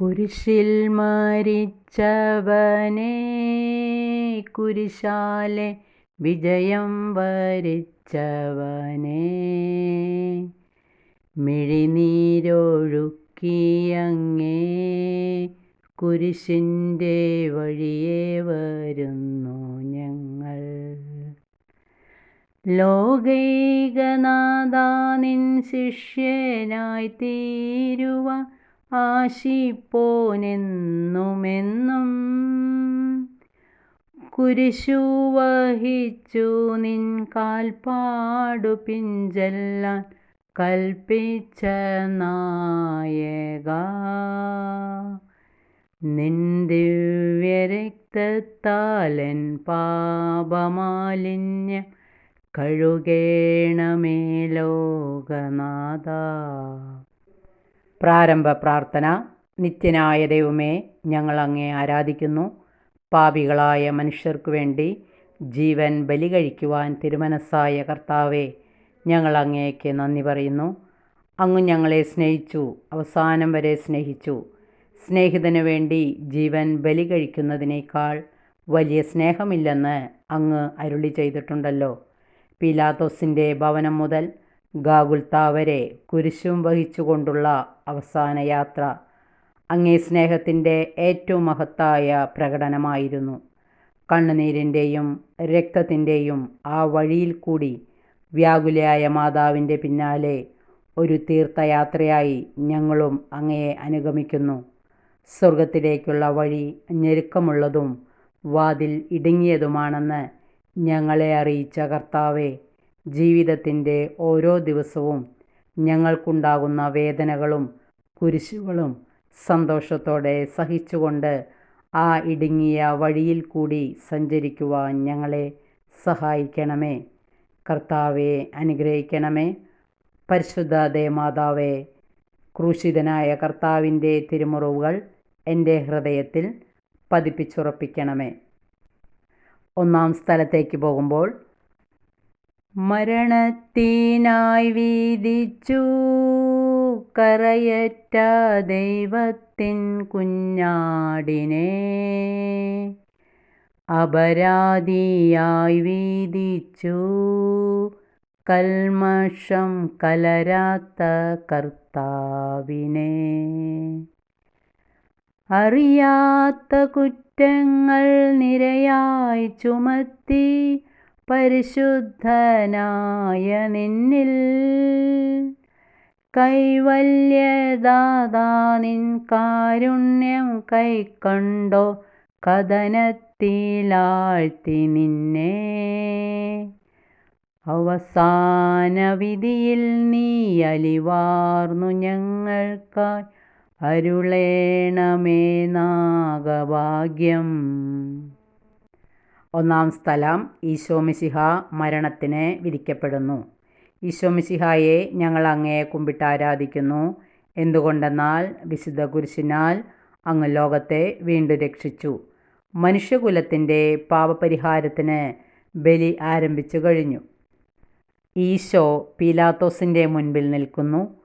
കുരിശിൽ മരിച്ചവനെ കുരിശാലെ വിജയം വരിച്ചവനെ. മിഴിനീരൊഴുക്കിയങ്ങേ കുരിശിന്റെ വഴിയെ വരുന്നു ഞങ്ങൾ. ലോകൈകനാഥാ നിൻ ശിഷ്യനായി തീരുവാൻ ആശിപ്പോനെന്നുമെന്നും കുരിശു വഹിച്ചു നിൻ കാൽപ്പാടു പിഞ്ചെല്ലാൻ കൽപ്പിച്ച നായക. നിൻ ദിവ്യരക്തത്താലൻ പാപമാലിന്യം കഴുകേണമേ ലോകനാഥ. പ്രാരംഭ പ്രാർത്ഥന. നിത്യനായ ദൈവമേ ഞങ്ങൾ അങ്ങേ ആരാധിക്കുന്നു. പാപികളായ മനുഷ്യർക്കു വേണ്ടി ജീവൻ ബലി കഴിക്കുവാൻ തിരുമനസ്സായ കർത്താവെ ഞങ്ങൾ അങ്ങേക്ക് നന്ദി പറയുന്നു. അങ്ങ് ഞങ്ങളെ സ്നേഹിച്ചു അവസാനം വരെ സ്നേഹിച്ചു. സ്നേഹിതന് വേണ്ടി ജീവൻ ബലി കഴിക്കുന്നതിനേക്കാൾ വലിയ സ്നേഹമില്ലെന്ന് അങ്ങ് അരുളി ചെയ്തിട്ടുണ്ടല്ലോ. പീലാത്തോസിന്റെ ഭവനം മുതൽ ഗാഗുൽത്ത വരെ കുരിശും വഹിച്ചുകൊണ്ടുള്ള അവസാന യാത്ര അങ്ങേ സ്നേഹത്തിന്റെ ഏറ്റവും മഹത്തായ പ്രകടനമായിരുന്നു. കണ്ണുനീരിന്റെയും രക്തത്തിന്റെയും ആ വഴിയിൽ കൂടി വ്യാകുലയായ മാതാവിന്റെ പിന്നാലെ ഒരു തീർത്ഥയാത്രയായി ഞങ്ങളും അങ്ങയെ അനുഗമിക്കുന്നു. സ്വർഗത്തിലേക്കുള്ള വഴി ഞെരുക്കമുള്ളതും വാതിൽ ഇടുങ്ങിയതുമാണെന്ന് ഞങ്ങളെ അറിയിച്ച കർത്താവെ ജീവിതത്തിന്റെ ഓരോ ദിവസവും ഞങ്ങൾക്കുണ്ടാകുന്ന വേദനകളും കുരിശുകളും സന്തോഷത്തോടെ സഹിച്ചുകൊണ്ട് ആ ഇടുങ്ങിയ വഴിയിൽ കൂടി സഞ്ചരിക്കുവാൻ ഞങ്ങളെ സഹായിക്കണമേ. കർത്താവെ അനുഗ്രഹിക്കണമേ. പരിശുദ്ധ ദേമാതാവെ ക്രൂശിതനായ കർത്താവിന്റെ തിരുമുറവുകൾ എന്റെ ഹൃദയത്തിൽ പതിപ്പിച്ചുറപ്പിക്കണമേ. ഒന്നാം സ്ഥലത്തേക്ക് പോകുമ്പോൾ മരണത്തിനായി വീതിച്ചു. കറയറ്റ ദൈവത്തിൻ കുഞ്ഞാടിനെ അപരാധിയായി വീതിച്ചു. കൽമഷം കലരാത്ത കർത്താവിനെ അറിയാത്ത കുറ്റങ്ങൾ നിരയായി ചുമത്തി പരിശുദ്ധനായ നിന്നിൽ കൈവല്യദാതാ നിൻ കാരുണ്യം കൈക്കണ്ടോ? കഥനത്തിലാഴ്ത്തി നിന്നെ. അവസാന വിധിയിൽ നീ അലിവാർന്നു ഞങ്ങൾക്കായി. അരുളേണമേ നാഗഭാഗ്യം. ഒന്നാം സ്ഥലം ഈശോമിസിഹ മരണത്തിന് വിധിക്കപ്പെടുന്നു. ഈശോമിസിഹായെ ഞങ്ങൾ അങ്ങയെ കുമ്പിട്ട് ആരാധിക്കുന്നു. എന്തുകൊണ്ടെന്നാൽ വിശുദ്ധ കുരിശിനാൽ അങ്ങ് ലോകത്തെ വീണ്ടും രക്ഷിച്ചു. മനുഷ്യകുലത്തിന്റെ പാപപരിഹാരത്തിന് ബലി ആരംഭിച്ചു കഴിഞ്ഞു. ഈശോ പീലാത്തോസിന്റെ മുൻപിൽ നിൽക്കുന്നു.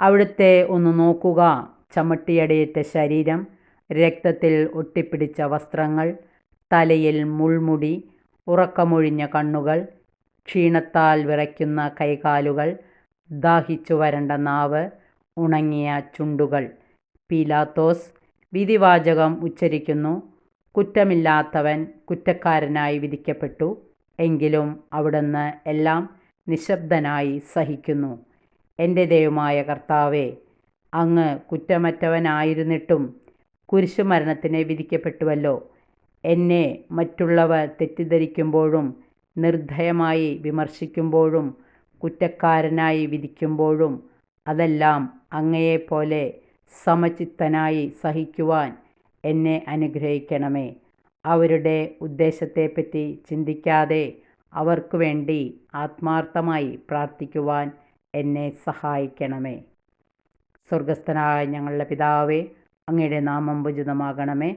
അവിടുത്തെ ഒന്ന് നോക്കുക. ചമട്ടിയടയേറ്റ ശരീരം രക്തത്തിൽ ഒട്ടിപ്പിടിച്ച വസ്ത്രങ്ങൾ തലയിൽ മുൾമുടി ഉറക്കമൊഴിഞ്ഞ കണ്ണുകൾ ക്ഷീണത്താൽ വിറയ്ക്കുന്ന കൈകാലുകൾ ദാഹിച്ചു വരണ്ട നാവ് ഉണങ്ങിയ ചുണ്ടുകൾ. പീലാത്തോസ് വിധിവാചകം ഉച്ചരിക്കുന്നു. കുറ്റമില്ലാത്തവൻ കുറ്റക്കാരനായി വിധിക്കപ്പെട്ടു. എങ്കിലും അവിടുന്ന് എല്ലാം നിശബ്ദനായി സഹിക്കുന്നു. എന്റെ ദൈവമായ കർത്താവേ അങ്ങ് കുറ്റമറ്റവനായിരുന്നിട്ടും കുരിശുമരണത്തിന് വിധിക്കപ്പെട്ടുവല്ലോ. എന്നെ മറ്റുള്ളവർ തെറ്റിദ്ധരിക്കുമ്പോഴും നിർദ്ധയമായി വിമർശിക്കുമ്പോഴും കുറ്റക്കാരനായി വിധിക്കുമ്പോഴും അതെല്ലാം അങ്ങയെപ്പോലെ സമചിത്തനായി സഹിക്കുവാൻ എന്നെ അനുഗ്രഹിക്കണമേ. അവരുടെ ഉദ്ദേശത്തെപ്പറ്റി ചിന്തിക്കാതെ അവർക്കു വേണ്ടി ആത്മാർത്ഥമായി പ്രാർത്ഥിക്കുവാൻ എന്നെ സഹായിക്കണമേ. സ്വർഗസ്ഥനായ ഞങ്ങളുടെ പിതാവേ അങ്ങയുടെ നാമം ഉചിതമാകണമേ.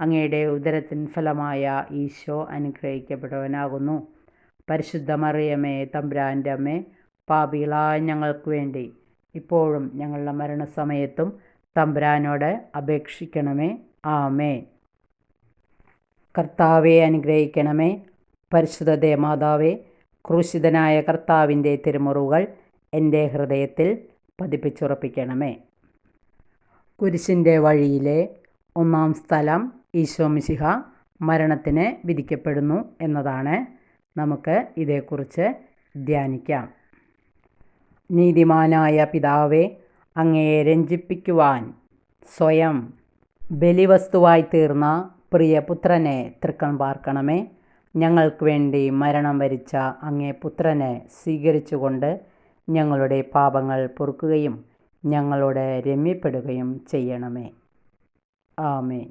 അങ്ങയുടെ ഉദരത്തിൻ ഫലമായ ഈശോ അനുഗ്രഹിക്കപ്പെട്ടവനാകുന്നു. പരിശുദ്ധ മറിയമേ തമ്പുരാന്റെ അമ്മേ പാപികളായ ഞങ്ങൾക്ക് വേണ്ടി ഇപ്പോഴും ഞങ്ങളുടെ മരണസമയത്തും തമ്പുരാനോട് അപേക്ഷിക്കണമേ. ആമേ കർത്താവെ അനുഗ്രഹിക്കണമേ. പരിശുദ്ധ ദേമാതാവേ ക്രൂശിതനായ കർത്താവിന്റെ തിരുമുറുകൾ എന്റെ ഹൃദയത്തിൽ പതിപ്പിച്ചുറപ്പിക്കണമേ. കുരിശിന്റെ വഴിയിലെ ഒന്നാം സ്ഥലം ഈശോ മിശിഹ മരണത്തിന് വിധിക്കപ്പെടുന്നു എന്നതാണ് നമുക്ക് ഇതേക്കുറിച്ച് ധ്യാനിക്കാം. നീതിമാനായ പിതാവെ അങ്ങയെ രഞ്ജിപ്പിക്കുവാൻ സ്വയം ബലിവസ്തുവായി തീർന്ന പ്രിയപുത്രനെ തൃക്കൺ പാർക്കണമേ. ഞങ്ങൾക്ക് വേണ്ടി മരണം വരിച്ച അങ്ങേ പുത്രനെ സ്വീകരിച്ചുകൊണ്ട് ഞങ്ങളുടെ പാപങ്ങൾ പൊറുക്കുകയും ഞങ്ങളോട് രമ്യപ്പെടുകയും ചെയ്യണമേ. ആമേൻ.